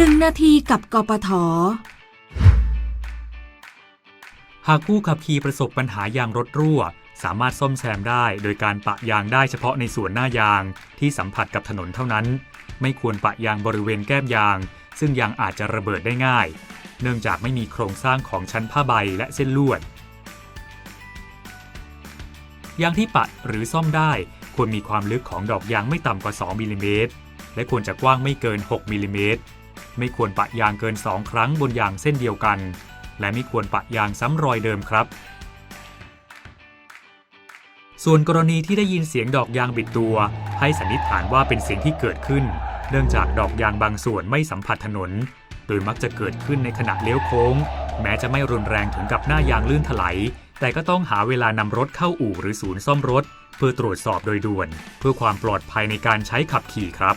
หนึ่งนาทีกับกปท หากผู้ขับขี่ประสบปัญหายางรถรั่ว สามารถซ่อมแซมได้โดยการปะยางได้เฉพาะในส่วนหน้ายางที่สัมผัสกับถนนเท่านั้น ไม่ควรปะยางบริเวณแก้มยาง ซึ่งยางอาจจะระเบิดได้ง่าย เนื่องจากไม่มีโครงสร้างของชั้นผ้าใบและเส้นลวด ยางที่ปะหรือซ่อมได้ควรมีความลึกของดอกยางไม่ต่ำกว่า 2มิลลิเมตรและควรจะกว้างไม่เกิน 6มิลลิเมตร ไม่ควรปะยางเกิน 2 ครั้งบนยางเส้นเดียวกัน และไม่ควรปะยางซ้ำรอยเดิมครับ ส่วนกรณีที่ได้ยินเสียงดอกยางบิดตัว ให้สันนิษฐานว่าเป็นเสียงที่เกิดขึ้น เนื่องจากดอกยางบางส่วนไม่สัมผัสถนน โดยมักจะเกิดขึ้นในขณะเลี้ยวโค้ง แม้จะไม่รุนแรงถึงกับหน้ายางลื่นถลายแต่ก็ต้องหาเวลานำรถเข้าอู่หรือศูนย์ซ่อมรถ เพื่อตรวจสอบโดยด่วน เพื่อความปลอดภัยในการใช้ขับขี่ครับ